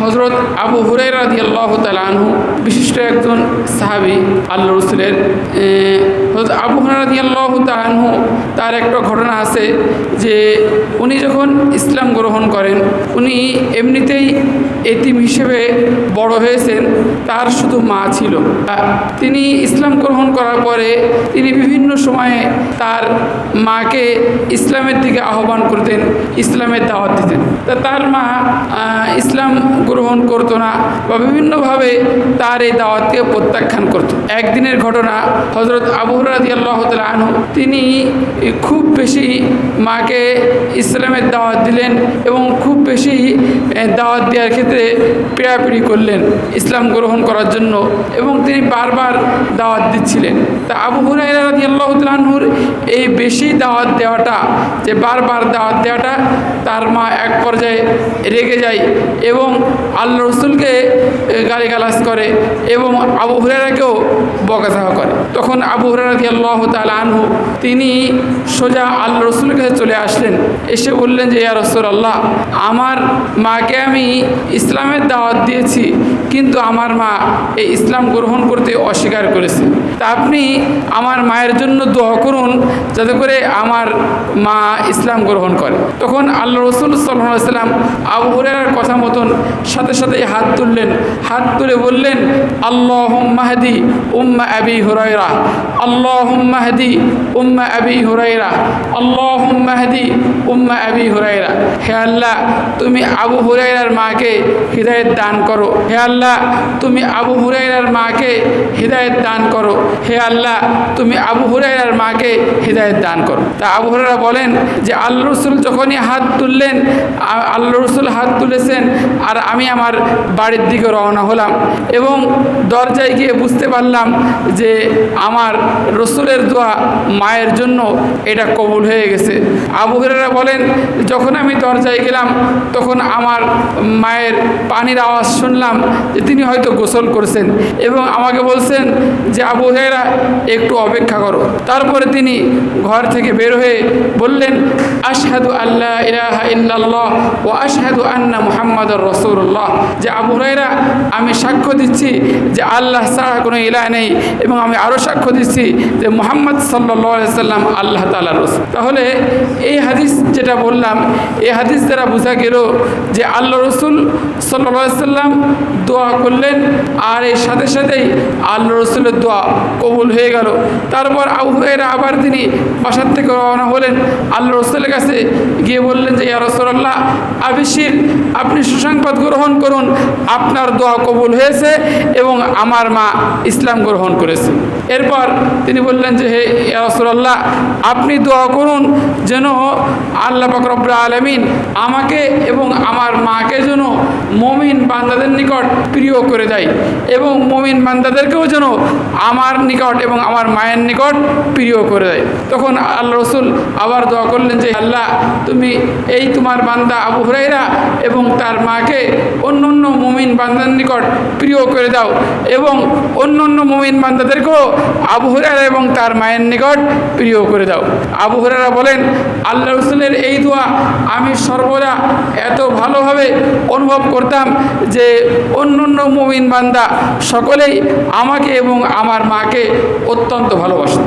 হজরত আবু হুরাই রাজি আল্লাহ তালু বিশিষ্ট একজন সাহাবি আল্লাহ রসুলের হজরত হুরাই আল্লাহ তার একটা ঘটনা আছে যে উনি যখন ইসলাম গ্রহণ করেন, উনি এমনিতেই এতিম হিসেবে বড় হয়েছেন, তার শুধু মা ছিল। তিনি ইসলাম গ্রহণ করার পরে তিনি বিভিন্ন সময়ে তার মাকে ইসলামের দিকে আহ্বান করতেন, ইসলামের দাওয়াত দিতেন। তা তার মা ইসলাম গ্রহণ করতো না বা বিভিন্নভাবে তার এই দাওয়াতকে প্রত্যাখ্যান করতো। একদিনের ঘটনা হজরত আবু রাজি আল্লাহ আনহু তিনি খুব বেশি মাকে ইসলামের দাওয়াত দিলেন এবং খুব বেশি দাওয়াত দেওয়ার ক্ষেত্রে পিড়াপিড়ি করলেন, ইসলাম গ্রহণ করার জন্য এবং তিনি বারবার দাওয়াত দিচ্ছিলেন। তা আবু হুরাইরা রাজি আল্লাহ তালহুর এই বেশি দাওয়াত দেওয়াটা, যে বারবার দাওয়াত দেওয়াটা তার মা এক পর্যায়ে রেগে যায় এবং আল্লাহ রসুলকে গালিগালাজ করে এবং আবু হুরাইরাকেও বকাঝকা করে। তখন আবু হুরারাদি আল্লাহ আনহু তিনি সোজা আল্লাহ রসুলের কাছে চলে আসলেন। এসে বললেন যে, ইয়া রসুল আল্লাহ আমার মাকে আমি ইসলামের দাওয়াত দিয়েছি। কিন্তু আমার মা এই ইসলাম গ্রহণ করতে অস্বীকার করেছে। তা আপনি আমার মায়ের জন্য দোয়া করুন যাতে করে আমার মা ইসলাম গ্রহণ করে। তখন আল্লাহ রসুল সাল্লাম আবু কথা মতন সাথে সাথে হাত তুললেন। হাত তুলে বললেন আল্লাহ মাহদি উম্মা আবি হুরাইরা আল্লাহ মাহদি উম্মা আবি হুরাইরা আল্লাহ মাহদি উম্মা আবি হুরাইরা হে আল্লাহ, তুমি আবু হুরাইরার মাকে হৃদয়ের দান করো। হে আল্লাহ তুমি আবু হুরাইরার মাকে হৃদায়ত দান করো। হে আল্লাহ, তুমি আবু হুরাইরার মাকে হৃদায়ত দান করো। তা আবু হুরাইরা বলেন যে আল্লাহ রসুল যখনই হাত তুললেন আল্লাহ রসুল হাত তুলেছেন, আর আমি আমার বাড়ির দিকে রওনা হলাম এবং দরজায় গিয়ে বুঝতে পারলাম যে, আমার রসুলের দোয়া মায়ের জন্য এটা কবুল হয়ে গেছে। আবু হুরাইরা বলেন, যখন আমি দরজায় গেলাম, তখন আমার মায়ের পানির আওয়াজ শুনলাম যে, তিনি হয়তো গোসল করছেন এবং আমাকে বলছেন যে আবু হেরা একটু অপেক্ষা করো। তারপরে তিনি ঘর থেকে বের হয়ে বললেন আশহাদু আল্লাহ ইলাহা ইল্লাল্লাহ ও আশহাদু আন্না মুহাম্মাদুর রাসূলুল্লাহ। যে আবু হুরাইরা আমি সাক্ষ্য দিচ্ছি যে আল্লাহ ছাড়া কোনো ইলাহ নেই এবং আমি আরও সাক্ষ্য দিচ্ছি যে মোহাম্মদ সাল্লাহ সাল্লাম আল্লাহ তাআলার রসুল। তাহলে এই হাদিস যেটা বললাম, এই হাদিস দ্বারা বোঝা গেল যে আল্লাহ রসুল সাল্লাহ সাল্লাম দোয়া করলেন আর এর সাথে সাথেই আল্লাহ রসুলের দোয়া কবুল হয়ে গেল। তারপর আবু হুরাইরা আবার তিনি বাসার থেকে রওনা হলেন। আল্লাহ রসুলের কাছে গিয়ে বললেন যে, ইয়া রসুল্লাহ আবিসির আপনি সুসংবাদ গ্রহণ করুন। আপনার দোয়া কবুল হয়েছে এবং আমার মা ইসলাম গ্রহণ করেছে। এরপর তিনি বললেন যে, হে, ইয়া রসুল্লাহ আপনি দোয়া করুন যেন আল্লাহ বকরবরা আলমিন আমাকে এবং আমার মাকে যেন মমিন বান্দাদের নিকট প্রিয় করে দেয় এবং মমিন বান্দাদেরকেও যেন আমার নিকট এবং আমার মায়ের নিকট প্রিয় করে দেয়। তখন আল্লাহ রসুল আবার দোয়া করলেন যে আল্লাহ, তুমি এই তোমার বান্দা আবু হুরাইরা এবং তার মাকে অন্য অন্য মুমিন বান্দার নিকট প্রিয় করে দাও এবং অন্য অন্য মুমিন বান্দাদেরকেও আবু হুরাইরা এবং তার মায়ের নিকট প্রিয় করে দাও। আবু হুরাইরা বলেন আল্লাহ রসুলের এই দোয়া আমি সর্বদা এত ভালোভাবে অনুভব করতাম যে অন্য অন্য মুমিন বান্দা সকলেই আমাকে এবং আমার মাকে অত্যন্ত ভালোবাসত।